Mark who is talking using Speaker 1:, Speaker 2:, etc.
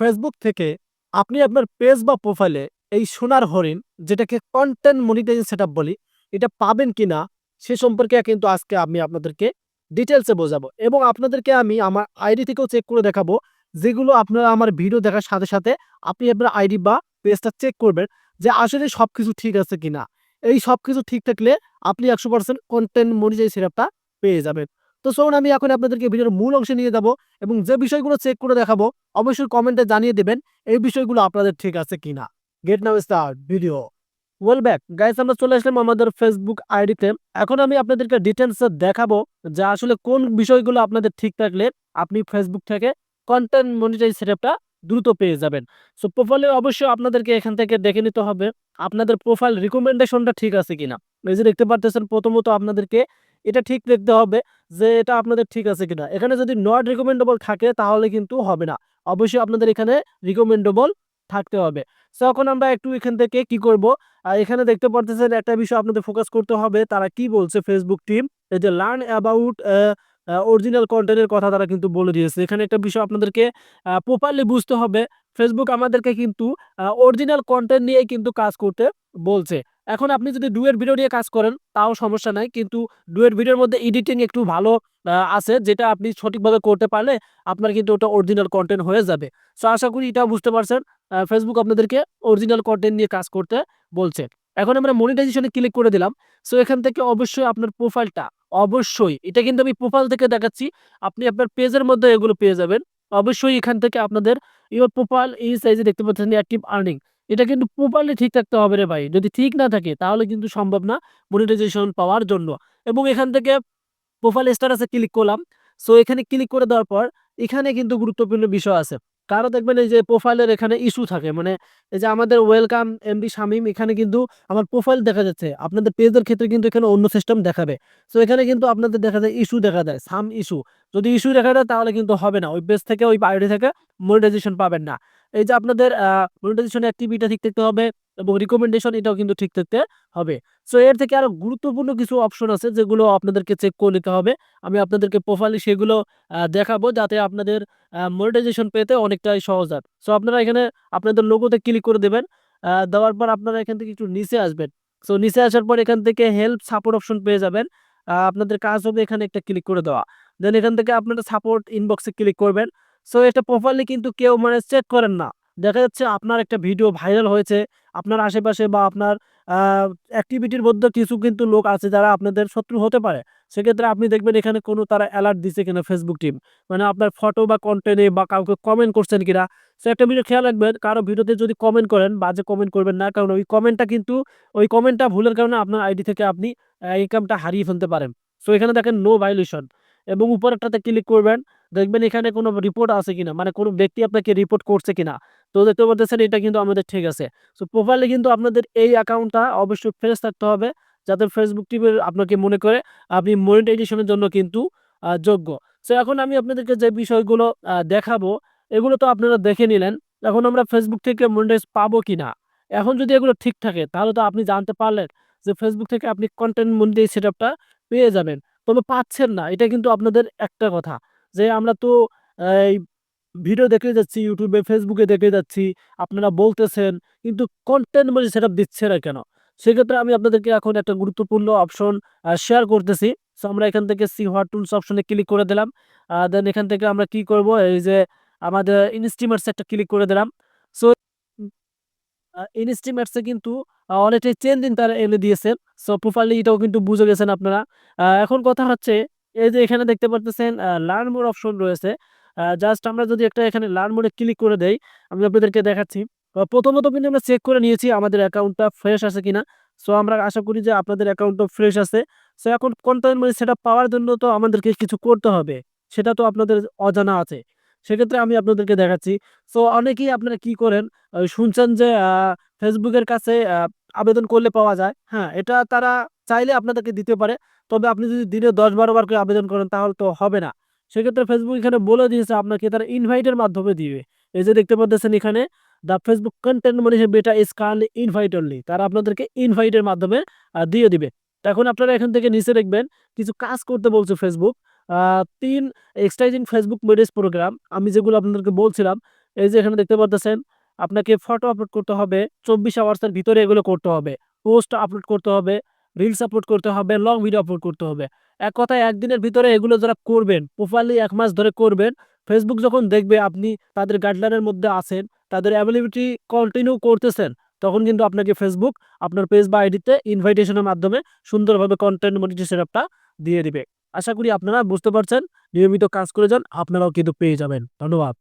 Speaker 1: Facebook থেকে আপনি আপনার পেজ বা প্রোফাইলে এই সোনার হরিণ, যেটাকে কন্টেন্ট মনিটাইজেশন সেটআপ বলি, এটা পাবেন কিনা, সে সম্পর্কে কিন্তু আজকে আমি আপনাদেরকে ডিটেলসে বোঝাবো। এবং আপনাদেরকে আমি আমার আইডি থেকেও চেক করে দেখাবো, যেগুলো আপনারা আমার ভিডিও দেখার সাথে সাথে আপনি আপনার আইডি বা পেজটা চেক করবেন যে আসলে সবকিছু ঠিক আছে কিনা। এই সবকিছু ঠিক থাকলে আপনি একশো পার্সেন্ট কন্টেন্ট মনিটাইজ সেটআপটা পেয়ে যাবেন। তো চলুন আমি এখন আপনাদেরকে ভিডিওর মূল অংশে নিয়ে যাব এবং যে বিষয়গুলো চেক করে দেখাবো, অবশ্যই কমেন্টে জানিয়ে দেবেন এই বিষয়গুলো আপনাদের ঠিক আছে কিনা। Get now start video well back guys আমরা চলে আসলাম আমাদের ফেসবুক আইডিতে এখন আমি আপনাদেরকে ডিটেলসে দেখাবো যে আসলে কোন বিষয়গুলো আপনাদের ঠিক থাকলে আপনি ফেসবুক থেকে কন্টেন্ট মনিটাইজ সেটআপটা দ্রুত পেয়ে যাবেন। সো প্রোফাইলে অবশ্যই আপনাদেরকে এখান থেকে দেখে নিতে হবে, আপনাদের প্রোফাইল রিকমেন্ডেশনটা ঠিক আছে কিনা। এই যে দেখতে পারতেছেন, প্রথমত আপনাদেরকে এটা ঠিক দেখতে হবে যে এটা আপনাদের ঠিক আছে কিনা। এখানে যদি নট রিকমেন্ডেবল থাকে তাহলে কিন্তু হবে না। অবশ্যই আপনাদের এখানে রিকমেন্ডেবল থাকতে হবে। সো এখন আমরা একটু এখান থেকে কি করব? আর এখানে দেখতে পারতেছেন একটা বিষয় আপনাদের ফোকাস করতে হবে, তারা কি বলছে ফেসবুক টিম এই যে লার্ন অ্যাবাউট অরিজিনাল কন্টেন্টের কথা তারা কিন্তু বলে দিয়েছে। এখানে একটা বিষয় আপনাদেরকে প্রপারলি বুঝতে হবে। ফেসবুক আমাদেরকে কিন্তু অরিজিনাল কন্টেন্ট নিয়ে কিন্তু কাজ করতে বলছে। এখন আপনি যদি ডুয়ের ভিডিও নিয়ে কাজ করেন, তাও সমস্যা নাই। কিন্তু ডুয়ের ভিডিওর মধ্যে এডিটিং একটু ভালো আছে, যেটা আপনি সঠিকভাবে করতে পারলে আপনার কিন্তু ওটা অরিজিনাল কন্টেন্ট হয়ে যাবে। সো আশা করি এটাও বুঝতে পারছেন। ফেসবুক আপনাদেরকে অরিজিনাল কন্টেন্ট নিয়ে কাজ করতে বলছে। এখন আমরা মনিটাইজেশনে ক্লিক করে দিলাম। সো এখান থেকে অবশ্যই আপনার প্রোফাইলটা অবশ্যই, এটা কিন্তু আমি প্রোফাইল থেকে দেখাচ্ছি। আপনি আপনার পেজের মধ্যে এগুলো পেয়ে যাবেন। অবশ্যই এখান থেকে আপনাদের ইউর প্রোফাইল এই সাইজে দেখতে পাচ্ছেন অ্যাক্টিভ আর্নিং এটা কিন্তু প্রপারলি ঠিক থাকতে হবে রে ভাই। যদি ঠিক না থাকে, তাহলে কিন্তু সম্ভব না মনিটাইজেশন পাওয়ার জন্য। এবং এখান থেকে প্রোফাইল স্ট্যাটাসে ক্লিক করলাম। সো এখানে ক্লিক করে দেওয়ার পর এখানে কিন্তু গুরুত্বপূর্ণ বিষয় আছে। কারও দেখবেন এই যে প্রোফাইলের এখানে ইস্যু থাকে। মানে এই যে আমাদের ওয়েলকাম এমবি শামিম, এখানে কিন্তু আমার প্রোফাইল দেখা যাচ্ছে। আপনাদের পেজের ক্ষেত্রে কিন্তু এখানে অন্য সিস্টেম দেখাবে। সো এখানে কিন্তু আপনাদের দেখা যায় ইস্যু দেখা যায় সাম ইস্যু যদি ইস্যু দেখা যায়, তাহলে কিন্তু হবে না। ওই পেজ থেকে, ওই আইডি থেকে মনিটাইজেশন পাবেন না। এই যে আপনাদের মনিটাইজেশন অ্যাক্টিভিটি ঠিক থাকতে হবে এবং রিকমেন্ডেশন এটাও কিন্তু ঠিক থাকতে হবে। সো এর থেকে আরও গুরুত্বপূর্ণ কিছু অপশন আছে যেগুলো আপনাদেরকে চেক করে নিতে হবে। আমি আপনাদেরকে প্রোফাইলে সেগুলো দেখাবো যাতে আপনাদের মনিটাইজেশন পেতে অনেকটাই সহজ হয়। সো আপনারা এখানে আপনাদের লোগোতে ক্লিক করে দেবেন। দেওয়ার পর আপনারা এখান থেকে একটু নিচে আসবেন। সো নিচে আসার পর এখান থেকে হেল্প সাপোর্ট অপশন পেয়ে যাবেন। আপনাদের কাজ হবে এখানে একটা ক্লিক করে দেওয়া। দেন এখান থেকে আপনারা সাপোর্ট ইনবক্সে ক্লিক করবেন। সো এটা প্রপারলি কিন্তু কেউ মানে চেক করেন না। দেখা যাচ্ছে আপনার একটা ভিডিও ভাইরাল হয়েছে, আপনার আশেপাশে বা আপনার অ্যাক্টিভিটির মধ্যে কিছু কিন্তু লোক আছে যারা আপনাদের শত্রু হতে পারে। সেক্ষেত্রে আপনি দেখবেন এখানে কোনো তারা অ্যালার্ট দিছে কিনা ফেসবুক টিম মানে আপনার ফটো বা কন্টেন্টে বা কাউকে কমেন্ট করছেন কিনা, সে একটা ভিডিও খেয়াল রাখবেন। কারও ভিডিওতে যদি কমেন্ট করেন, বাজে কমেন্ট করবেন না। কারণ ওই কমেন্টটা কিন্তু, ওই কমেন্টটা ভুলের কারণে আপনার আইডি থেকে আপনি ইনকামটা হারিয়ে ফেলতে পারেন। সো এখানে দেখেন নো ভাইলেশন এবং উপরেরটাতে ক্লিক করবেন। দেখবেন এখানে কোনো রিপোর্ট আছে কিনা? মানে কোনো ব্যক্তি আপনাকে রিপোর্ট করছে কিনা? তো দেখতে পাচ্ছেন এটা কিন্তু আমাদের ঠিক আছে। সো প্রোফাইলে কিন্তু আপনাদের এই অ্যাকাউন্টটা অবশ্যই ফ্রেশ থাকতে হবে, যাতে ফেসবুক টিভির আপনাকে মনে করে আপনি মনিটাইজেশনের জন্য কিন্তু যোগ্য। সো এখন আমি আপনাদেরকে যে বিষয়গুলো দেখাবো, এগুলো তো আপনারা দেখে নিলেন। এখন আমরা ফেসবুক থেকে মনিটাইজ পাবো কিনা? এখন যদি এগুলো ঠিক থাকে, তাহলে তো আপনি জানতে পারলেন যে ফেসবুক থেকে আপনি কন্টেন্ট মনিটাইজ সেটআপটা পেয়ে যাবেন। তবে পাচ্ছেন না, এটা কিন্তু আপনাদের একটা কথা। যে আমরা তো, এই ভিডিও দেখে যাচ্ছি ইউটিউবে ফেসবুকে দেখে যাচ্ছি, আপনারা বলতেছেন, কিন্তু কন্টেন্ট মানে সেটা দিচ্ছে না কেন? সেক্ষেত্রে আমি আপনাদেরকে এখন একটা গুরুত্বপূর্ণ অপশন শেয়ার করতেছি। সো আমরা এখান থেকে সি হোয়াট টুলস অপশনে ক্লিক করে দিলাম। দেন এখান থেকে আমরা কি করব? এই যে আমাদের ইনস্টিমার্স একটা ক্লিক করে দিলাম। সো ইনস্টিমার্সে কিন্তু অনেকটাই চেঞ্জিং তারা এনে দিয়েছেন সো প্রোফাইলি এটাও কিন্তু বুঝে গেছেন আপনারা। এখন কথা হচ্ছে এই যে এখানে দেখতে পারতেছেন লার্ন মোর অপশন রয়েছে। জাস্ট আমরা যদি একটা এখানে লার্ন মোডে ক্লিক করে দেই, আমি আপনাদেরকে দেখাচ্ছি। প্রথমত কিন্তু আমরা চেক করে নিয়েছি আমাদের অ্যাকাউন্টটা ফ্রেশ আছে কিনা। সো আমরা আশা করি যে আপনাদের অ্যাকাউন্টটা ফ্রেশ আছে। সো এখন কন্টেন্ট মানে সেটা পাওয়ার জন্য তো আমাদেরকে কিছু করতে হবে, সেটা তো আপনাদের অজানা আছে। সেক্ষেত্রে আমি আপনাদেরকে দেখাচ্ছি। সো অনেকেই আপনারা কি করেন শুনছেন যে ফেসবুকের কাছে আবেদন করলে পাওয়া যায়। হ্যাঁ এটা তারা চাইলে আপনাদেরকে দিতে পারে। তবে আপনি যদি দিনে দশ বারো বার করে আবেদন করেন, তাহলে তো হবে না। সেক্ষেত্রে ফেসবুক এখানে বলে দিয়েছে, আপনাকে তারা ইনভাইটের মাধ্যমে দিবে। এই যে দেখতে পাচ্ছেন এখানে দ্য ফেসবুক কন্টেন্ট মানে বেটা ইজ কার্লি ইনভাইট অনলি তারা আপনাদেরকে ইনভাইটের মাধ্যমে দিয়ে দিবে। এখন আপনারা এখান থেকে নিচে দেখবেন, কিছু কাজ করতে বলছে ফেসবুক তিন এক্সটাইজিং ফেসবুক মেডেজ প্রোগ্রাম আমি যেগুলো আপনাদেরকে বলছিলাম, এই যে এখানে দেখতে পাচ্ছেন আপনাকে ফটো আপলোড করতে হবে, চব্বিশ আওয়ার্সের ভিতরে এগুলো করতে হবে। পোস্ট আপলোড করতে হবে রিলস আপলোড করতে হবে লং ভিডিও আপলোড করতে হবে। এক কথায় একদিনের ভিতরে এগুলো যারা করবেন প্রোফাইলি এক মাস ধরে করবেন ফেসবুক যখন দেখবে আপনি তাদের গাইডলাইনের মধ্যে আছেন, তাদের অ্যাভেলেবিলিটি কন্টিনিউ করতেছেন, তখন কিন্তু আপনাকে ফেসবুক আপনার পেজ বা আইডিতে ইনভাইটেশনের মাধ্যমে সুন্দরভাবে কন্টেন্ট মনিটাইজেশন অ্যাপটা দিয়ে দিবে। আশা করি আপনারা বুঝতে পারছেন, নিয়মিত কাজ করে যান, আপনারাও কিন্তু পেয়ে যাবেন। ধন্যবাদ।